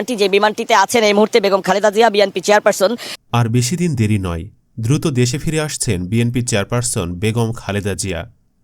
বিমানটি যে বিমানটিতে আছেন এই মুহূর্তে বেগম খালেদা জিয়া, বিএনপি চেয়ারপারসন। আর বেশি দিন দেরি নয়, দ্রুত দেশে ফিরে আসছেন বিএনপি চেয়ারপারসন বেগম খালেদা জিয়া।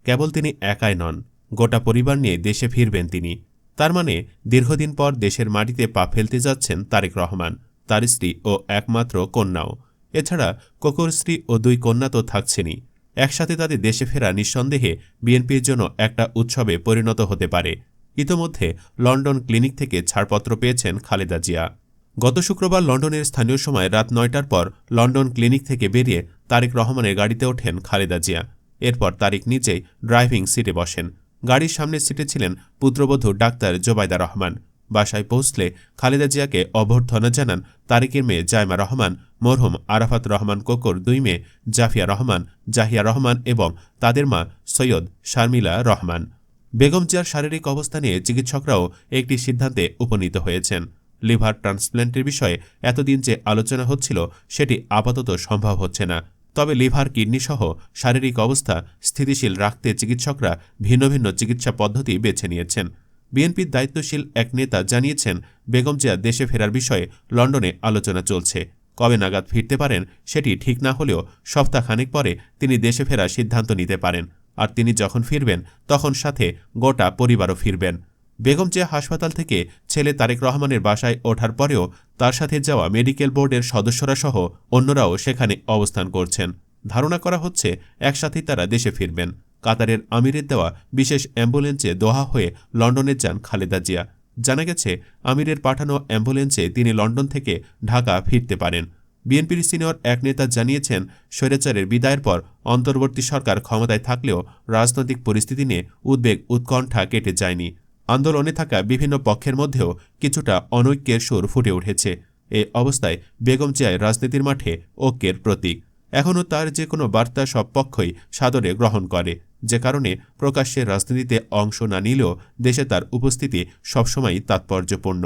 কেবল তিনি একাই নন, গোটা পরিবার নিয়ে দেশে ফিরবেন তিনি। তার মানে দীর্ঘদিন পর দেশের মাটিতে পা ফেলতে যাচ্ছেন তারেক রহমান, তার স্ত্রী ও একমাত্র কন্যাও। এছাড়া কোকর স্ত্রী ও দুই কন্যা তো থাকছেনই। একসাথে তাদের দেশে ফেরা নিঃসন্দেহে বিএনপির জন্য একটা উৎসবে পরিণত হতে পারে। ইতোমধ্যে লন্ডন ক্লিনিক থেকে ছাড়পত্র পেয়েছেন খালেদা জিয়া। গত শুক্রবার লন্ডনের স্থানীয় সময় রাত নয়টার পর লন্ডন ক্লিনিক থেকে বেরিয়ে তারেক রহমানের গাড়িতে ওঠেন খালেদা জিয়া। এরপর তারেক নিজেই ড্রাইভিং সিটে বসেন। গাড়ির সামনের সিটে ছিলেন পুত্রবধূ ডাক্তার জোবাইদা রহমান। বাসায় পৌঁছলে খালেদা জিয়াকে অভ্যর্থনা জানান তারিকের মেয়ে জায়মা রহমান, মরহুম আরাফাত রহমান কোকর দুই মেয়ে জাফিয়া রহমান, জাহিয়া রহমান এবং তাদের মা সৈয়দ শারমিলা রহমান। বেগম জিয়ার শারীরিক অবস্থা নিয়ে চিকিৎসকরাও একটি সিদ্ধান্তে উপনীত হয়েছেন। লিভার ট্রান্সপ্ল্যান্টের বিষয়ে এতদিন যে আলোচনা হচ্ছিল, সেটি আপাতত সম্ভব হচ্ছে না। তবে লিভার কিডনি সহ শারীরিক অবস্থা স্থিতিশীল রাখতে চিকিৎসকরা ভিন্ন ভিন্ন চিকিৎসা পদ্ধতি বেছে নিয়েছেন। বিএনপির দায়িত্বশীল এক নেতা জানিয়েছেন, বেগম জিয়া দেশে ফেরার বিষয়ে লন্ডনে আলোচনা চলছে। কবে নাগাদ ফিরতে পারেন সেটি ঠিক না হলেও সপ্তাহখানেক পরে তিনি দেশে ফেরার সিদ্ধান্ত নিতে পারেন। আর তিনি যখন ফিরবেন, তখন সাথে গোটা পরিবারও ফিরবেন। বেগম জিয়া হাসপাতাল থেকে ছেলে তারেক রহমানের বাসায় ওঠার পরেও তার সাথে যাওয়া মেডিকেল বোর্ডের সদস্যরা সহ অন্যরাও সেখানে অবস্থান করছেন। ধারণা করা হচ্ছে, একসাথেই তারা দেশে ফিরবেন। কাতারের আমিরের দেওয়া বিশেষ অ্যাম্বুলেন্সে দোহা হয়ে লন্ডনে যান খালেদা জিয়া। জানা গেছে, আমিরের পাঠানো অ্যাম্বুলেন্সে তিনি লন্ডন থেকে ঢাকা ফিরতে পারেন। বিএনপির সিনিয়র এক নেতা জানিয়েছেন, স্বৈরাচারের বিদায়ের পর অন্তর্বর্তী সরকার ক্ষমতায় থাকলেও রাজনৈতিক পরিস্থিতি নিয়ে উদ্বেগ, উৎকণ্ঠা কেটে যায়নি। আন্দোলনে থাকা বিভিন্ন পক্ষের মধ্যেও কিছুটা অনৈক্যের সুর ফুটে উঠেছে। এ অবস্থায় বেগম জিয়ায় রাজনীতির মাঠে ঐক্যের প্রতীক। এখনও তার যে কোনো বার্তা সব পক্ষই সাদরে গ্রহণ করে। যে কারণে প্রকাশ্যে রাজনীতিতে অংশ না নিলেও দেশে তার উপস্থিতি সবসময়ই তাৎপর্যপূর্ণ।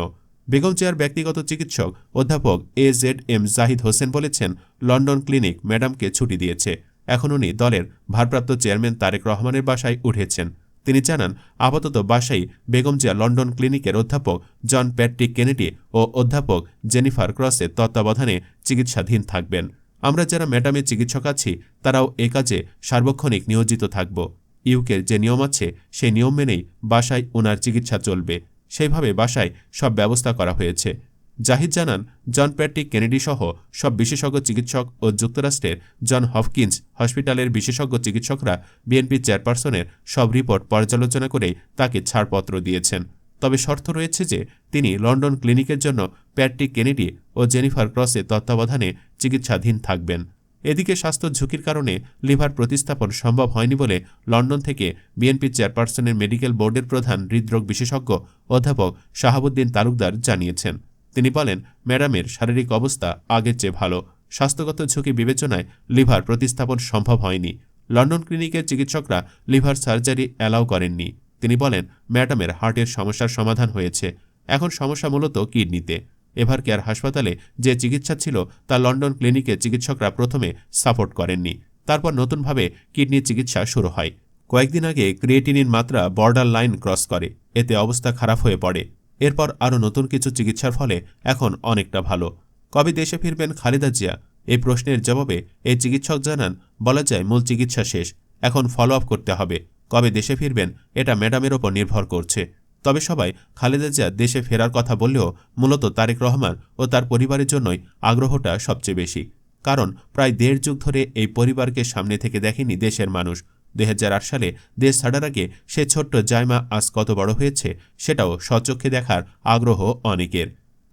বেগম জিয়ার ব্যক্তিগত চিকিৎসক অধ্যাপক A Z M Zahid Hossain বলেছেন, লন্ডন ক্লিনিক ম্যাডামকে ছুটি দিয়েছে। এখন উনি দলের ভারপ্রাপ্ত চেয়ারম্যান তারেক রহমানের বাসায় উঠেছেন। তিনি জানান, আপাতত বাসাই বেগম জিয়া লন্ডন ক্লিনিকের অধ্যাপক জন প্যাট্রিক কেনেডি ও অধ্যাপক জেনিফার ক্রসের তত্ত্বাবধানে চিকিৎসাধীন থাকবেন। আমরা যারা ম্যাডামের চিকিৎসক আছি, তারাও এ কাজে সার্বক্ষণিক নিয়োজিত থাকব। ইউকের যে নিয়ম আছে, সেই নিয়ম মেনেই বাসায় ওনার চিকিৎসা চলবে। সেইভাবে বাসায় সব ব্যবস্থা করা হয়েছে। জাহিদ জানান, জন প্যাট্রিক কেনেডি সহ সব বিশেষজ্ঞ চিকিৎসক ও যুক্তরাষ্ট্রের জন হপকিন্স হসপিটালের বিশেষজ্ঞ চিকিৎসকরা বিএনপি চেয়ারপারসনের সব রিপোর্ট পর্যালোচনা করেই তাকে ছাড়পত্র দিয়েছেন। তবে শর্ত রয়েছে যে, তিনি লন্ডন ক্লিনিকের জন্য প্যাট্রিক কেনেডি ও জেনিফার ক্রসের তত্ত্বাবধানে চিকিৎসাধীন থাকবেন। এদিকে স্বাস্থ্য ঝুঁকির কারণে লিভার প্রতিস্থাপন সম্ভব হয়নি বলে লন্ডন থেকে বিএনপি চেয়ারপারসনের মেডিকেল বোর্ডের প্রধান হৃদরোগ বিশেষজ্ঞ অধ্যাপক শাহাবুদ্দিন তালুকদার জানিয়েছেন। তিনি বলেন, ম্যাডামের শারীরিক অবস্থা আগের চেয়ে ভালো। স্বাস্থ্যগত ঝুঁকি বিবেচনায় লিভার প্রতিস্থাপন সম্ভব হয়নি। লন্ডন ক্লিনিকের চিকিৎসকরা লিভার সার্জারি অ্যালাউ করেননি। তিনি বলেন, ম্যাডামের হার্টের সমস্যার সমাধান হয়েছে। এখন সমস্যা মূলত কিডনিতে। এভার কেয়ার হাসপাতালে যে চিকিৎসা ছিল তা লন্ডন ক্লিনিকে চিকিৎসকরা প্রথমে সাপোর্ট করেননি। তারপর নতুনভাবে কিডনির চিকিৎসা শুরু হয়। কয়েকদিন আগে ক্রিয়েটিনিন মাত্রা বর্ডার লাইন ক্রস করে। এতে অবস্থা খারাপ হয়ে পড়ে। এরপর আরও নতুন কিছু চিকিৎসার ফলে এখন অনেকটা ভালো। কবে দেশে ফিরবেন খালেদা জিয়া? এই প্রশ্নের জবাবে এই চিকিৎসক জানান, বলা যায় মূল চিকিৎসা শেষ। এখন ফলো করতে হবে। কবে দেশে ফিরবেন, এটা ম্যাডামের ওপর নির্ভর করছে। তবে সবাই খালেদা জিয়া দেশে ফেরার কথা বললেও মূলত তারেক রহমান ও তার পরিবারের জন্যই আগ্রহটা সবচেয়ে বেশি। কারণ প্রায় দেড় যুগ ধরে এই পরিবারকে সামনে থেকে দেখেনি দেশের মানুষ। দু হাজার আট সালে দেশ ছাড়ার আগে সে ছোট্ট জায়মা আজ কত বড় হয়েছে সেটাও সচক্ষে দেখার আগ্রহ অনেকের।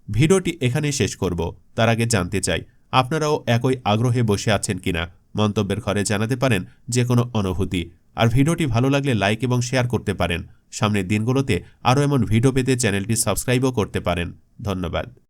ভিডিওটি এখানেই শেষ করব। তার আগে জানতে চাই, আপনারাও একই আগ্রহে বসে আছেন কিনা? মন্তব্যের ঘরে জানাতে পারেন যে কোনো অনুভূতি। আর ভিডিওটি ভালো লাগলে লাইক এবং শেয়ার করতে পারেন। সামনের দিনগুলোতে আরও এমন ভিডিও পেতে চ্যানেলটি সাবস্ক্রাইবও করতে পারেন। ধন্যবাদ।